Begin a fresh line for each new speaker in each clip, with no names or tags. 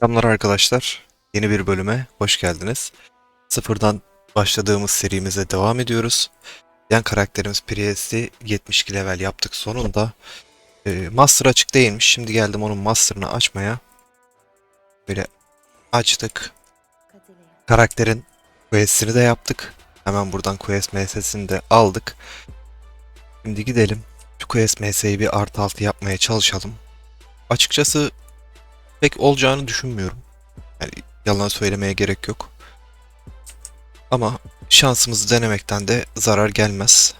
Selamlar arkadaşlar. Yeni bir bölüme hoş geldiniz. Sıfırdan başladığımız serimize devam ediyoruz. Yan karakterimiz Priest'i 72 level yaptık sonunda. Ee, master açık değilmiş. Şimdi geldim onun master'ını açmaya. Böyle açtık. Karakterin quest'ini de yaptık. Hemen buradan quest MS'sini de aldık. Şimdi gidelim. Şu quest MS'yi bir artı altı yapmaya çalışalım. Açıkçası pek olacağını düşünmüyorum. Yani yalan söylemeye gerek yok. Ama şansımızı denemekten de zarar gelmez.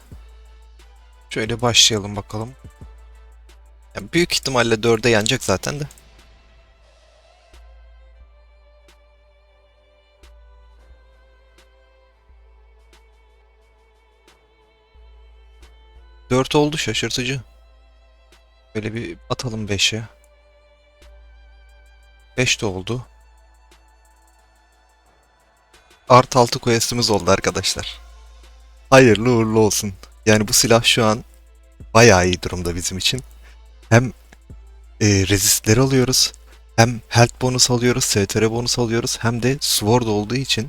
Şöyle başlayalım bakalım. Yani büyük ihtimalle 4'e yenecek zaten de. Dört oldu şaşırtıcı. Böyle bir atalım 5'e. 5 de oldu. Art 6 questimiz oldu arkadaşlar. Hayırlı uğurlu olsun. Yani bu silah şu an bayağı iyi durumda bizim için. Hem e, resistleri alıyoruz. Hem health bonus alıyoruz, STR bonus alıyoruz. Hem de sword olduğu için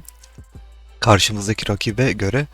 karşımızdaki rakibe göre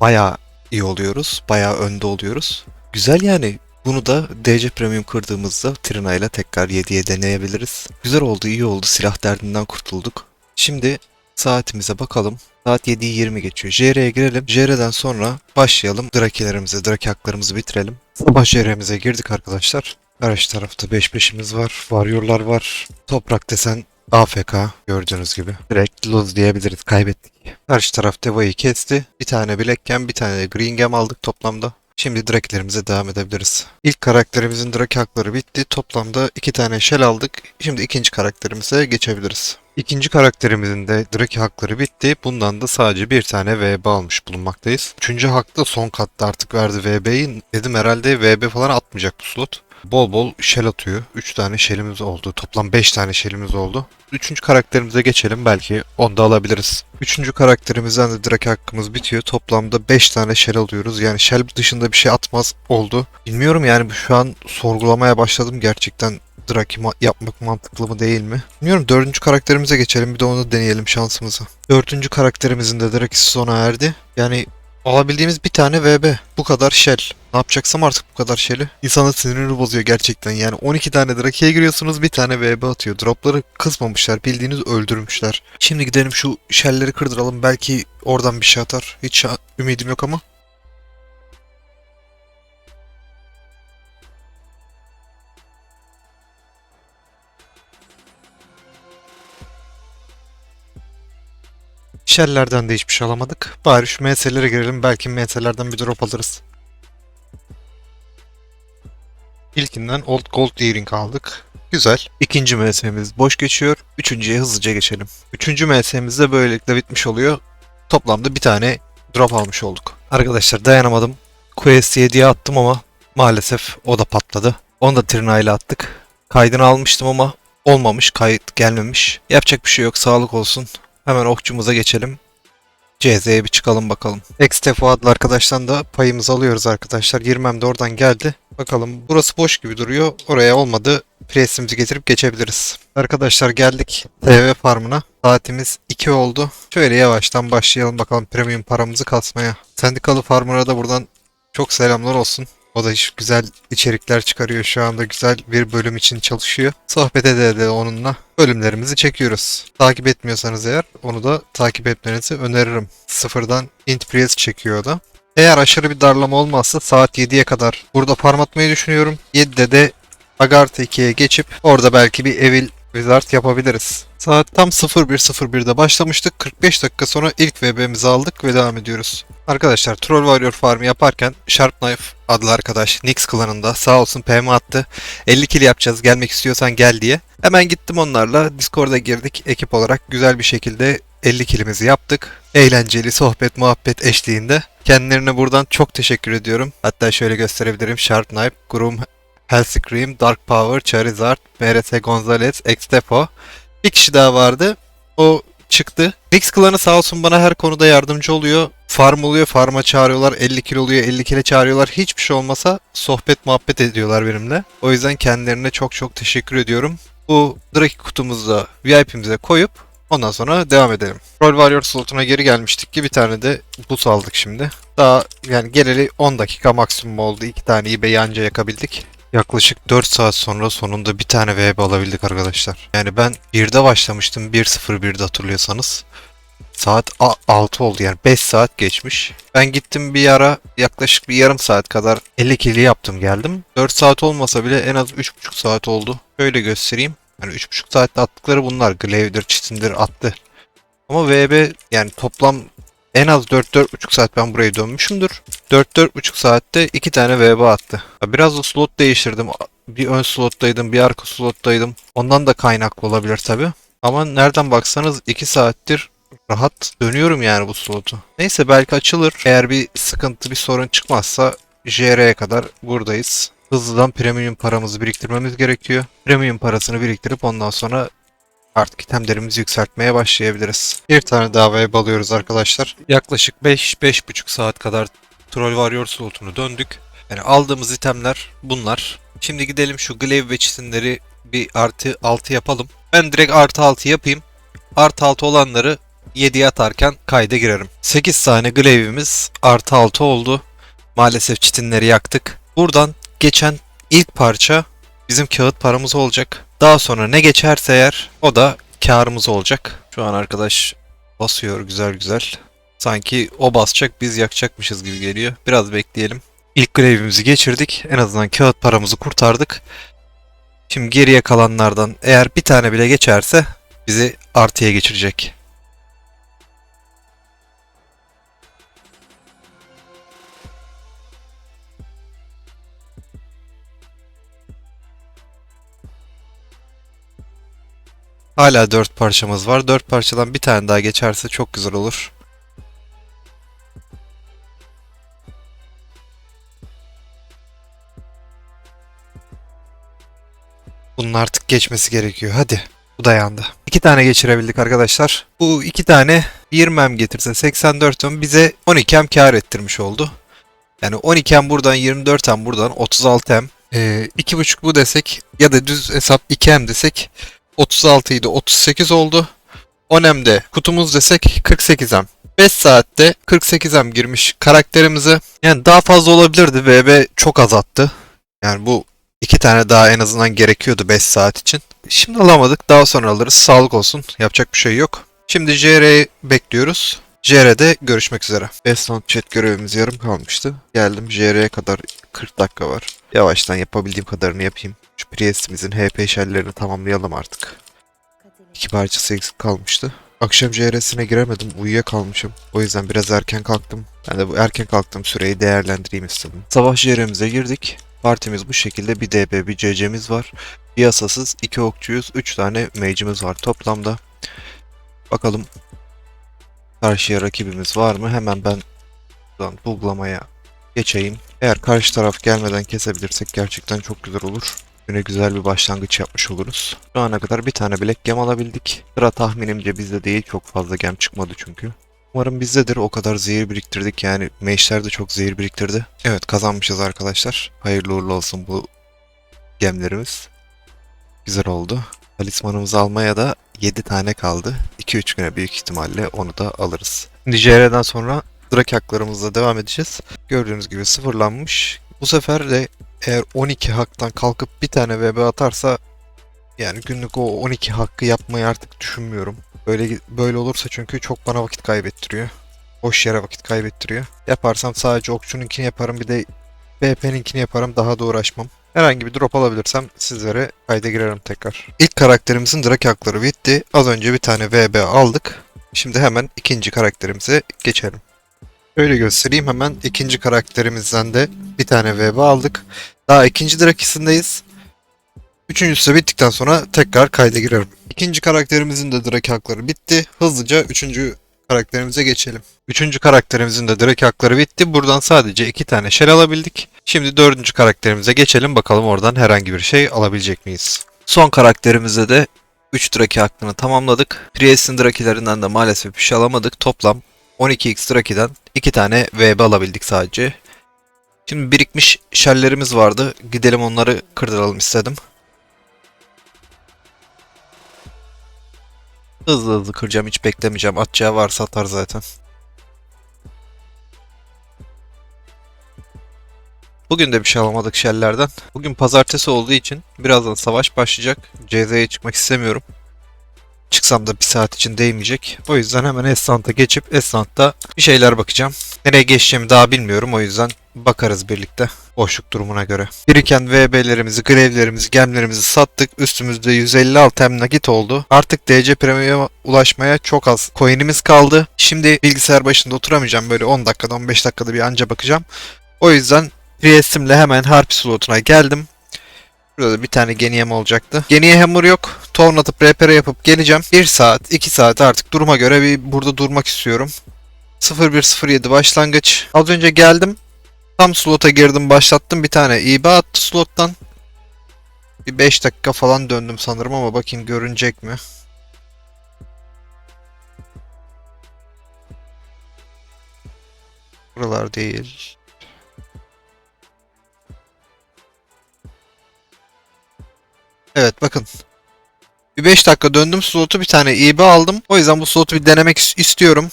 bayağı iyi oluyoruz. Bayağı önde oluyoruz. Güzel yani. Bunu da DC Premium kırdığımızda Trina ile tekrar 7'ye deneyebiliriz. Güzel oldu, iyi oldu. Silah derdinden kurtulduk. Şimdi saatimize bakalım. Saat 7'yi 20 geçiyor. JR'ye girelim. JR'den sonra başlayalım. Drakilerimizi, Draki haklarımızı bitirelim. Sabah JR'mize girdik arkadaşlar. Karşı tarafta 5-5'imiz var. Warrior'lar var. Toprak desen AFK gördüğünüz gibi. Direkt lose diyebiliriz. Kaybettik. Karşı taraf Deva'yı kesti. Bir tane Black Gem, bir tane Green Gem aldık toplamda. Şimdi Drake'lerimize devam edebiliriz. İlk karakterimizin Drake hakları bitti. Toplamda iki tane Shell aldık. Şimdi ikinci karakterimize geçebiliriz. İkinci karakterimizin de Drake hakları bitti. Bundan da sadece bir tane VB almış bulunmaktayız. Üçüncü hakta son katta artık verdi VB'yi. Dedim herhalde VB falan atmayacak bu slot. Bol bol shell atıyor. 3 tane shell'imiz oldu. Toplam 5 tane shell'imiz oldu. Üçüncü karakterimize geçelim. Belki onu da alabiliriz. Üçüncü karakterimizden de direkt hakkımız bitiyor. Toplamda 5 tane shell alıyoruz. Yani shell dışında bir şey atmaz oldu. Bilmiyorum yani şu an sorgulamaya başladım. Gerçekten Draki ma- yapmak mantıklı mı değil mi? Bilmiyorum dördüncü karakterimize geçelim bir de onu deneyelim şansımızı. Dördüncü karakterimizin de Draki'si sona erdi. Yani alabildiğimiz bir tane VB. Bu kadar shell. Ne yapacaksam artık bu kadar shell'i. İnsanın sinirini bozuyor gerçekten. Yani 12 tane Draki'ye giriyorsunuz bir tane VB atıyor. Dropları kısmamışlar. Bildiğiniz öldürmüşler. Şimdi gidelim şu shell'leri kırdıralım. Belki oradan bir şey atar. Hiç ümidim yok ama. Shell'lerden de hiçbir şey alamadık. Bari şu MS'lere girelim. Belki MS'lerden bir drop alırız. İlkinden Old Gold Earring aldık. Güzel. İkinci MS'miz boş geçiyor. Üçüncüye hızlıca geçelim. Üçüncü MS'miz de böylelikle bitmiş oluyor. Toplamda bir tane drop almış olduk. Arkadaşlar dayanamadım. Quest 7'ye attım ama maalesef o da patladı. Onu da Trina ile attık. Kaydını almıştım ama olmamış. Kayıt gelmemiş. Yapacak bir şey yok. Sağlık olsun. Hemen okçumuza geçelim. CZ'ye bir çıkalım bakalım. Extefo adlı arkadaştan da payımızı alıyoruz arkadaşlar. 20'm de oradan geldi. Bakalım burası boş gibi duruyor. Oraya olmadı. Presimizi getirip geçebiliriz. Arkadaşlar geldik TV farmına. Saatimiz 2 oldu. Şöyle yavaştan başlayalım bakalım premium paramızı kasmaya. Sendikalı farmına da buradan çok selamlar olsun. O da hiç güzel içerikler çıkarıyor. Şu anda güzel bir bölüm için çalışıyor. Sohbet ede de onunla bölümlerimizi çekiyoruz. Takip etmiyorsanız eğer onu da takip etmenizi öneririm. Sıfırdan int press çekiyor da. Eğer aşırı bir darlama olmazsa saat 7'ye kadar burada farm atmayı düşünüyorum. 7'de de Agartha 2'ye geçip orada belki bir Evil Wizard yapabiliriz. Saat tam 01.01'de başlamıştık. 45 dakika sonra ilk VB'mizi aldık ve devam ediyoruz. Arkadaşlar Troll Warrior Farm'ı yaparken Sharp Knife adlı arkadaş Nix klanında sağ olsun PM attı. 50 kill yapacağız gelmek istiyorsan gel diye. Hemen gittim onlarla Discord'a girdik ekip olarak güzel bir şekilde 50 kilimizi yaptık. Eğlenceli sohbet muhabbet eşliğinde. Kendilerine buradan çok teşekkür ediyorum. Hatta şöyle gösterebilirim. Sharp Knife, Groom, Hellscream, Dark Power, Charizard, MRS Gonzalez, Extepo. Bir kişi daha vardı. O çıktı. Nix klanı sağ olsun bana her konuda yardımcı oluyor. Farm oluyor, farma çağırıyorlar. 50 kilo oluyor, 50 kilo çağırıyorlar. Hiçbir şey olmasa sohbet muhabbet ediyorlar benimle. O yüzden kendilerine çok çok teşekkür ediyorum. bu Draki kutumuzu VIP'imize koyup ondan sonra devam edelim. Roll Warrior slotuna geri gelmiştik ki bir tane de bus aldık şimdi. Daha yani geleli 10 dakika maksimum oldu. İki tane eBay anca yakabildik. Yaklaşık 4 saat sonra sonunda bir tane VB alabildik arkadaşlar. Yani ben 1'de başlamıştım. 1.01'de hatırlıyorsanız. Saat a- 6 oldu yani 5 saat geçmiş. Ben gittim bir ara yaklaşık bir yarım saat kadar 50 kili yaptım geldim. 4 saat olmasa bile en az 3.5 saat oldu. Şöyle göstereyim. Yani 3.5 saatte attıkları bunlar. Glaive'dir, Chitin'dir attı. Ama VB yani toplam en az 4-4.5 saat ben buraya dönmüşümdür. 4-4.5 saatte 2 tane VB attı. Biraz da slot değiştirdim. Bir ön slottaydım, bir arka slottaydım. Ondan da kaynaklı olabilir tabi. Ama nereden baksanız 2 saattir rahat dönüyorum yani bu slotu. Neyse belki açılır. Eğer bir sıkıntı, bir sorun çıkmazsa JR'ye kadar buradayız. Hızlıdan premium paramızı biriktirmemiz gerekiyor. Premium parasını biriktirip ondan sonra artık itemlerimizi yükseltmeye başlayabiliriz. Bir tane daha wave alıyoruz arkadaşlar. Yaklaşık 5-5,5 saat kadar Troll Warrior slotunu döndük. Yani aldığımız itemler bunlar. Şimdi gidelim şu glaive ve çitinleri bir artı 6 yapalım. Ben direkt artı 6 yapayım. Artı 6 olanları 7'ye atarken kayda girerim. 8 tane glaive'imiz artı 6 oldu. Maalesef çitinleri yaktık. Buradan geçen ilk parça bizim kağıt paramız olacak. Daha sonra ne geçerse eğer o da karımız olacak. Şu an arkadaş basıyor güzel güzel. Sanki o basacak biz yakacakmışız gibi geliyor. Biraz bekleyelim. İlk grevimizi geçirdik. En azından kağıt paramızı kurtardık. Şimdi geriye kalanlardan eğer bir tane bile geçerse bizi artıya geçirecek. Hala 4 parçamız var. 4 parçadan bir tane daha geçerse çok güzel olur. Bunun artık geçmesi gerekiyor. Hadi. Bu dayandı. İki tane geçirebildik arkadaşlar. Bu iki tane 20 em getirse 84 em bize 12 em kar ettirmiş oldu. Yani 12 em buradan 24 em buradan 36 em. Ee, 2.5 bu desek ya da düz hesap 2 em desek 36 idi 38 oldu. 10 emde kutumuz desek 48 em. 5 saatte 48 em girmiş karakterimize. Yani daha fazla olabilirdi. VB çok azalttı. Yani bu iki tane daha en azından gerekiyordu 5 saat için. Şimdi alamadık. Daha sonra alırız. Sağlık olsun. Yapacak bir şey yok. Şimdi JR'yi bekliyoruz. JR'de görüşmek üzere. Best on chat görevimiz yarım kalmıştı. Geldim JR'ye kadar 40 dakika var. Yavaştan yapabildiğim kadarını yapayım. Şu Priest'imizin HP shell'lerini tamamlayalım artık. İki parçası eksik kalmıştı. Akşam JR'sine giremedim. Uyuyakalmışım. O yüzden biraz erken kalktım. Ben de bu erken kalktığım süreyi değerlendireyim istedim. Sabah JR'mize girdik. Partimiz bu şekilde. Bir DB, bir CC'miz var. Bir asasız, iki okçuyuz, üç tane mage'imiz var toplamda. Bakalım karşıya rakibimiz var mı? Hemen ben buradan buglamaya geçeyim. Eğer karşı taraf gelmeden kesebilirsek gerçekten çok güzel olur. Güne güzel bir başlangıç yapmış oluruz. Şu ana kadar bir tane bilek gem alabildik. Sıra tahminimce bizde değil. Çok fazla gem çıkmadı çünkü. Umarım bizdedir. O kadar zehir biriktirdik yani. Meşler de çok zehir biriktirdi. Evet kazanmışız arkadaşlar. Hayırlı uğurlu olsun bu gemlerimiz. Güzel oldu. Talismanımızı almaya da 7 tane kaldı. 2-3 güne büyük ihtimalle onu da alırız. JR'den sonra Drake haklarımızla devam edeceğiz. Gördüğünüz gibi sıfırlanmış. Bu sefer de eğer 12 haktan kalkıp bir tane VB atarsa yani günlük o 12 hakkı yapmayı artık düşünmüyorum. Böyle böyle olursa çünkü çok bana vakit kaybettiriyor. Boş yere vakit kaybettiriyor. Yaparsam sadece okçununkini yaparım bir de BP'ninkini yaparım daha da uğraşmam. Herhangi bir drop alabilirsem sizlere kayda girerim tekrar. İlk karakterimizin drake hakları bitti. Az önce bir tane VB aldık. Şimdi hemen ikinci karakterimize geçelim. Şöyle göstereyim hemen ikinci karakterimizden de bir tane VB aldık. Daha ikinci drakisindeyiz. Üçüncüsü bittikten sonra tekrar kayda girerim. İkinci karakterimizin de drake hakları bitti. Hızlıca üçüncü karakterimize geçelim. Üçüncü karakterimizin de drake hakları bitti. Buradan sadece iki tane shell alabildik. Şimdi dördüncü karakterimize geçelim. Bakalım oradan herhangi bir şey alabilecek miyiz? Son karakterimizde de 3 draki hakkını tamamladık. Priest'in drakilerinden de maalesef bir şey alamadık. Toplam 12x drakiden 2 tane VB alabildik sadece. Şimdi birikmiş shelllerimiz vardı. Gidelim onları kırdıralım istedim. Hızlı hızlı kıracağım hiç beklemeyeceğim. Atacağı varsa atar zaten. Bugün de bir şey alamadık şellerden. Bugün pazartesi olduğu için birazdan savaş başlayacak. CZ'ye çıkmak istemiyorum. Çıksam da bir saat için değmeyecek. O yüzden hemen Esnant'a geçip Esnant'ta bir şeyler bakacağım. Nereye geçeceğimi daha bilmiyorum o yüzden bakarız birlikte boşluk durumuna göre. Biriken VB'lerimizi, grevlerimizi, gemlerimizi sattık. Üstümüzde 156 hem nakit oldu. Artık DC Premium'a ulaşmaya çok az coin'imiz kaldı. Şimdi bilgisayar başında oturamayacağım. Böyle 10 dakikada 15 dakikada bir anca bakacağım. O yüzden Priest'imle hemen Harpy slotuna geldim. Burada da bir tane Geniyem olacaktı. Geniye hammer yok. Torn atıp repere yapıp geleceğim. 1 saat, 2 saat artık duruma göre bir burada durmak istiyorum. 0107 başlangıç. Az önce geldim. Tam slota girdim başlattım bir tane İB attı slottan. Bir 5 dakika falan döndüm sanırım ama bakayım görünecek mi? Buralar değil. Evet bakın. Bir 5 dakika döndüm slotu bir tane İB aldım. O yüzden bu slotu bir denemek is- istiyorum.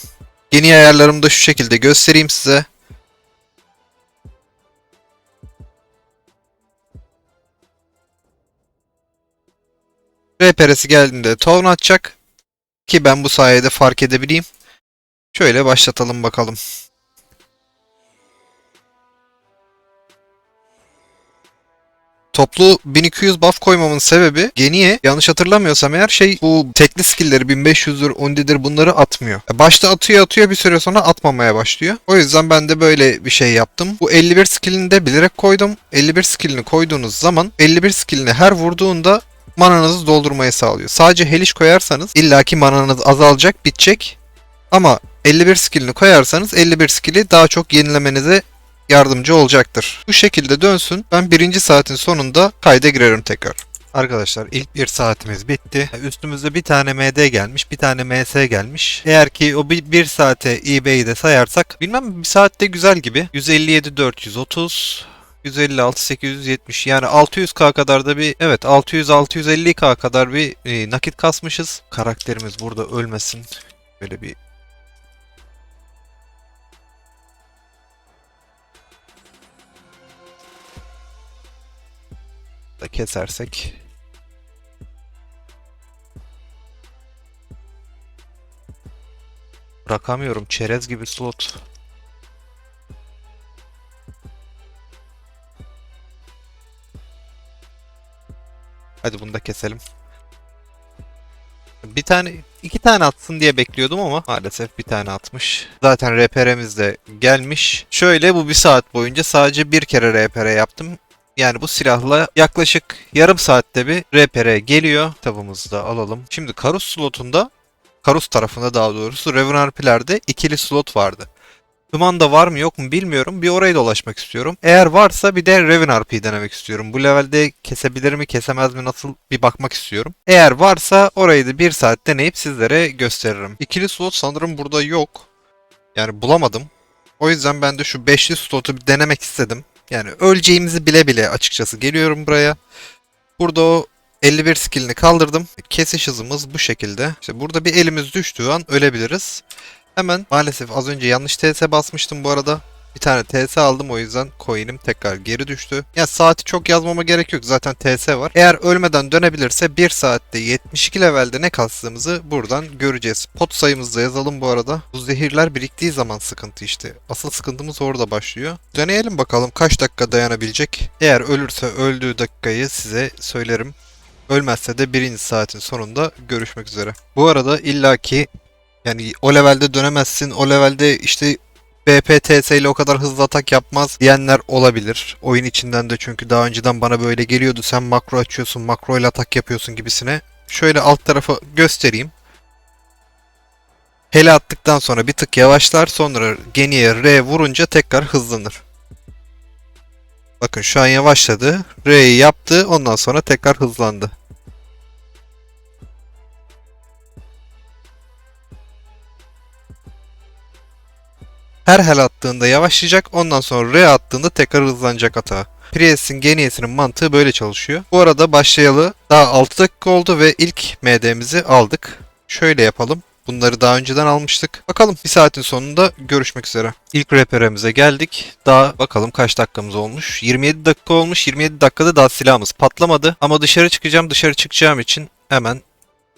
Yeni ayarlarımı da şu şekilde göstereyim size. RPR'si geldiğinde Town atacak. Ki ben bu sayede fark edebileyim. Şöyle başlatalım bakalım. Toplu 1200 buff koymamın sebebi Geniye yanlış hatırlamıyorsam eğer şey bu tekli skill'leri 1500'dür, undidir bunları atmıyor. Başta atıyor atıyor bir süre sonra atmamaya başlıyor. O yüzden ben de böyle bir şey yaptım. Bu 51 skill'ini de bilerek koydum. 51 skill'ini koyduğunuz zaman 51 skill'ini her vurduğunda mananızı doldurmayı sağlıyor. Sadece heliş koyarsanız illaki mananız azalacak, bitecek. Ama 51 skill'ini koyarsanız 51 skill'i daha çok yenilemenize yardımcı olacaktır. Bu şekilde dönsün. Ben birinci saatin sonunda kayda girerim tekrar. Arkadaşlar ilk bir saatimiz bitti. Üstümüzde bir tane MD gelmiş, bir tane MS gelmiş. Eğer ki o bir, bir saate eBay'i de sayarsak, bilmem bir saatte güzel gibi. 157 430 156 870 yani 600k kadar da bir evet 600 650k kadar bir e, nakit kasmışız. Karakterimiz burada ölmesin. Böyle bir da kesersek Bırakamıyorum çerez gibi slot. Hadi bunu da keselim. Bir tane, iki tane atsın diye bekliyordum ama maalesef bir tane atmış. Zaten RPR'miz de gelmiş. Şöyle bu bir saat boyunca sadece bir kere RPR yaptım. Yani bu silahla yaklaşık yarım saatte bir RPR geliyor. Kitabımızı da alalım. Şimdi Karus slotunda, Karus tarafında daha doğrusu Reven RP'lerde ikili slot vardı. Hımanda var mı yok mu bilmiyorum. Bir orayı dolaşmak istiyorum. Eğer varsa bir de Reven RP'yi denemek istiyorum. Bu levelde kesebilir mi kesemez mi nasıl bir bakmak istiyorum. Eğer varsa orayı da bir saat deneyip sizlere gösteririm. İkili slot sanırım burada yok. Yani bulamadım. O yüzden ben de şu beşli slotu bir denemek istedim. Yani öleceğimizi bile bile açıkçası geliyorum buraya. Burada o 51 skillini kaldırdım. Kesiş hızımız bu şekilde. İşte burada bir elimiz düştüğü an ölebiliriz. Hemen maalesef az önce yanlış TS basmıştım bu arada. Bir tane TS aldım o yüzden coin'im tekrar geri düştü. Ya saati çok yazmama gerek yok zaten TS var. Eğer ölmeden dönebilirse 1 saatte 72 levelde ne kastığımızı buradan göreceğiz. Pot sayımızda yazalım bu arada. Bu zehirler biriktiği zaman sıkıntı işte. Asıl sıkıntımız orada başlıyor. Deneyelim bakalım kaç dakika dayanabilecek. Eğer ölürse öldüğü dakikayı size söylerim. Ölmezse de birinci saatin sonunda görüşmek üzere. Bu arada illaki yani o levelde dönemezsin, o levelde işte BPTS ile o kadar hızlı atak yapmaz diyenler olabilir. Oyun içinden de çünkü daha önceden bana böyle geliyordu. Sen makro açıyorsun, makro ile atak yapıyorsun gibisine. Şöyle alt tarafa göstereyim. Hele attıktan sonra bir tık yavaşlar sonra geniye R vurunca tekrar hızlanır. Bakın şu an yavaşladı. R'yi yaptı ondan sonra tekrar hızlandı. Her hel attığında yavaşlayacak ondan sonra R attığında tekrar hızlanacak atağı. Priest'in geniyesinin mantığı böyle çalışıyor. Bu arada başlayalı daha 6 dakika oldu ve ilk MD'mizi aldık. şöyle yapalım. Bunları daha önceden almıştık. Bakalım bir saatin sonunda görüşmek üzere. İlk reperemize geldik. Daha bakalım kaç dakikamız olmuş. 27 dakika olmuş. 27 dakikada daha silahımız patlamadı. Ama dışarı çıkacağım. Dışarı çıkacağım için hemen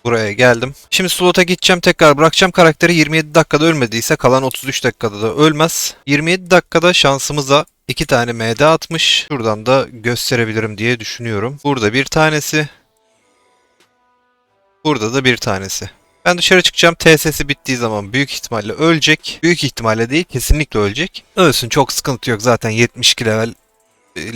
buraya geldim. Şimdi slota gideceğim tekrar bırakacağım karakteri 27 dakikada ölmediyse kalan 33 dakikada da ölmez. 27 dakikada şansımıza iki tane MD atmış. Şuradan da gösterebilirim diye düşünüyorum. Burada bir tanesi. Burada da bir tanesi. Ben dışarı çıkacağım. TSS'i bittiği zaman büyük ihtimalle ölecek. Büyük ihtimalle değil kesinlikle ölecek. Ölsün çok sıkıntı yok zaten 72 level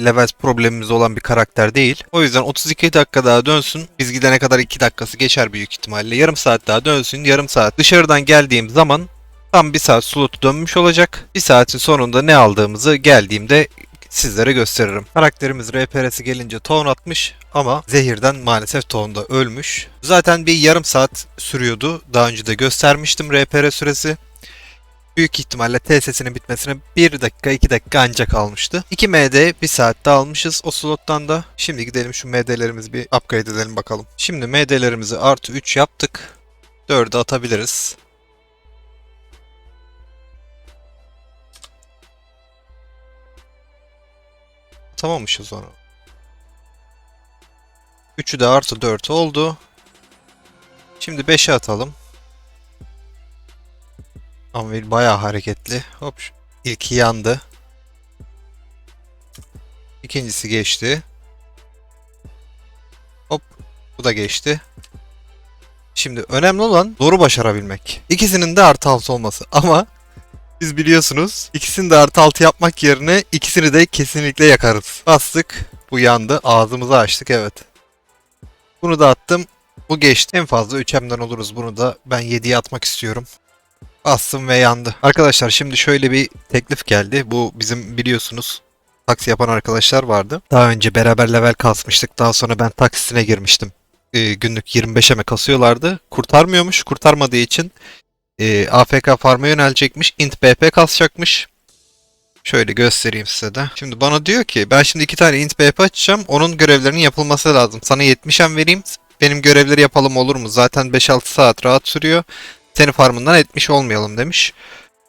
level problemimiz olan bir karakter değil. O yüzden 32 dakika daha dönsün. Biz gidene kadar 2 dakikası geçer büyük ihtimalle. Yarım saat daha dönsün. Yarım saat dışarıdan geldiğim zaman tam bir saat slotu dönmüş olacak. Bir saatin sonunda ne aldığımızı geldiğimde sizlere gösteririm. Karakterimiz RPR'si gelince ton atmış ama zehirden maalesef tonda ölmüş. Zaten bir yarım saat sürüyordu. Daha önce de göstermiştim RPR süresi büyük ihtimalle TSS'inin bitmesine 1 dakika 2 dakika ancak kalmıştı. 2 MD 1 saatte almışız o slottan da. Şimdi gidelim şu MD'lerimizi bir upgrade edelim bakalım. Şimdi MD'lerimizi artı 3 yaptık. 4'e atabiliriz. Atamamışız onu. 3'ü de artı 4 oldu. Şimdi 5'e atalım. Anvil bayağı hareketli. Hop. İlki yandı. İkincisi geçti. Hop. Bu da geçti. Şimdi önemli olan doğru başarabilmek. İkisinin de artı altı olması. Ama biz biliyorsunuz ikisini de artı altı yapmak yerine ikisini de kesinlikle yakarız. Bastık. Bu yandı. Ağzımızı açtık. Evet. Bunu da attım. Bu geçti. En fazla 3M'den oluruz. Bunu da ben 7'ye atmak istiyorum. Bastım ve yandı. Arkadaşlar şimdi şöyle bir teklif geldi. Bu bizim biliyorsunuz taksi yapan arkadaşlar vardı. Daha önce beraber level kasmıştık. Daha sonra ben taksisine girmiştim. Ee, günlük 25'e mi kasıyorlardı. Kurtarmıyormuş. Kurtarmadığı için e, AFK farm'a yönelecekmiş. int BP kasacakmış. Şöyle göstereyim size de. Şimdi bana diyor ki ben şimdi iki tane int BP açacağım. Onun görevlerinin yapılması lazım. Sana 70'en vereyim. Benim görevleri yapalım olur mu? Zaten 5-6 saat rahat sürüyor seni farmından etmiş olmayalım demiş.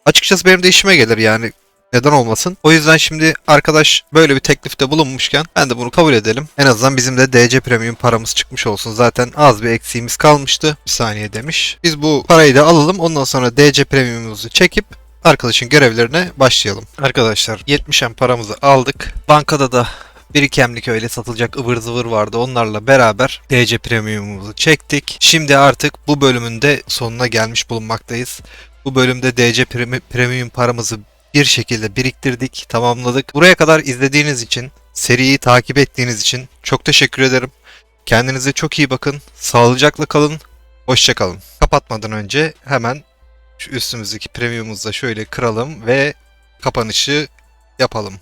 Açıkçası benim de işime gelir yani. Neden olmasın? O yüzden şimdi arkadaş böyle bir teklifte bulunmuşken ben de bunu kabul edelim. En azından bizim de DC Premium paramız çıkmış olsun. Zaten az bir eksiğimiz kalmıştı. Bir saniye demiş. Biz bu parayı da alalım. Ondan sonra DC Premium'umuzu çekip arkadaşın görevlerine başlayalım. Arkadaşlar 70'en paramızı aldık. Bankada da birikemlik öyle satılacak ıvır zıvır vardı. Onlarla beraber DC Premium'umuzu çektik. Şimdi artık bu bölümün de sonuna gelmiş bulunmaktayız. Bu bölümde DC Premi- Premium paramızı bir şekilde biriktirdik, tamamladık. Buraya kadar izlediğiniz için, seriyi takip ettiğiniz için çok teşekkür ederim. Kendinize çok iyi bakın. Sağlıcakla kalın. Hoşçakalın. Kapatmadan önce hemen şu üstümüzdeki premiumumuzu da şöyle kıralım ve kapanışı yapalım.